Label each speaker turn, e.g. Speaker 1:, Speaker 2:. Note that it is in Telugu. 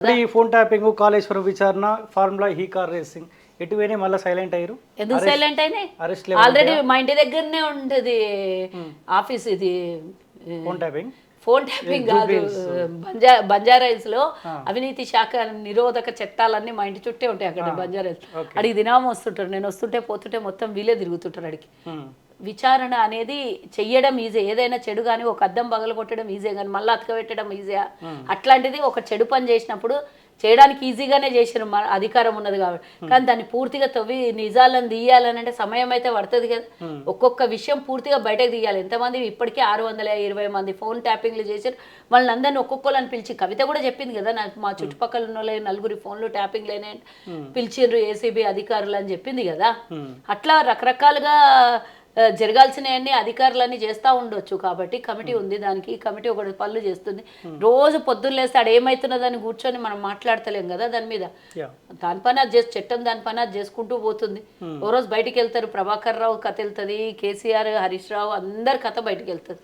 Speaker 1: ఈ ఫోన్ ట్యాపింగ్ కాళేశ్వరం విచారణ ఫార్ములా హీ కార్ రేసింగ్ ఎటువైనా మళ్ళీ సైలెంట్ అయ్యారు?
Speaker 2: ఎందుకు సైలెంట్ అయినాయి?
Speaker 1: అరెస్ట్
Speaker 2: ఆల్రెడీ మా ఇంటి దగ్గరనే ఉంటుంది ఆఫీస్ ఇది.
Speaker 1: ఫోన్ ట్యాపింగ్
Speaker 2: ఫోన్ ట్యాపింగ్ కాదు. బంజా బంజారాయిల్స్లో అవినీతి శాఖ నిరోధక చట్టాలన్నీ మా ఇంటి చుట్టే ఉంటాయి అక్కడ బంజారాయిల్స్ అడిగి దినామం వస్తుంటారు. నేను వస్తుంటే పోతుంటే మొత్తం వీలే తిరుగుతుంటారు అడిగి విచారణ అనేది చెయ్యడం ఈజీ ఏదైనా చెడు కానీ ఒక అద్దం పగల కొట్టడం ఈజీ కానీ మళ్ళీ అతకబెట్టడం ఈజీయా అట్లాంటిది ఒక చెడు పని చేసినప్పుడు చేయడానికి ఈజీగానే చేసిన అధికారం ఉన్నది కాబట్టి. కానీ దాన్ని పూర్తిగా తవ్వి నిజాలను తీయాలని అంటే సమయం అయితే పడుతుంది కదా. ఒక్కొక్క విషయం పూర్తిగా బయటకు తీయాలి. ఎంతమంది ఇప్పటికే ఆరు వందల ఇరవై మంది ఫోన్ ట్యాపింగ్లు చేశారు వాళ్ళని అందరినీ ఒక్కొక్కళ్ళని పిలిచి కవిత కూడా చెప్పింది కదా నాకు మా చుట్టుపక్కల ఉన్న వాళ్ళే నలుగురి ఫోన్లు ట్యాపింగ్ లేనే పిలిచిండ్రు ఏసీబీ అధికారులు అని చెప్పింది కదా. అట్లా రకరకాలుగా జరగాల్సినవన్నీ అధికారులన్నీ చేస్తూ ఉండొచ్చు కాబట్టి కమిటీ ఉంది దానికి. కమిటీ ఒకటి పనులు చేస్తుంది. రోజు పొద్దున్న లేస్తే ఆడ ఏమవుతున్నదని కూర్చొని మనం మాట్లాడతలేం కదా దాని మీద. దాని పని అది చేసి చట్టం దాని పని అది చేసుకుంటూ పోతుంది. ఓ రోజు బయటికి వెళ్తారు ప్రభాకర్ రావు కథ వెళ్తుంది కేసీఆర్ హరీష్ రావు అందరి కథ బయటికి వెళ్తుంది.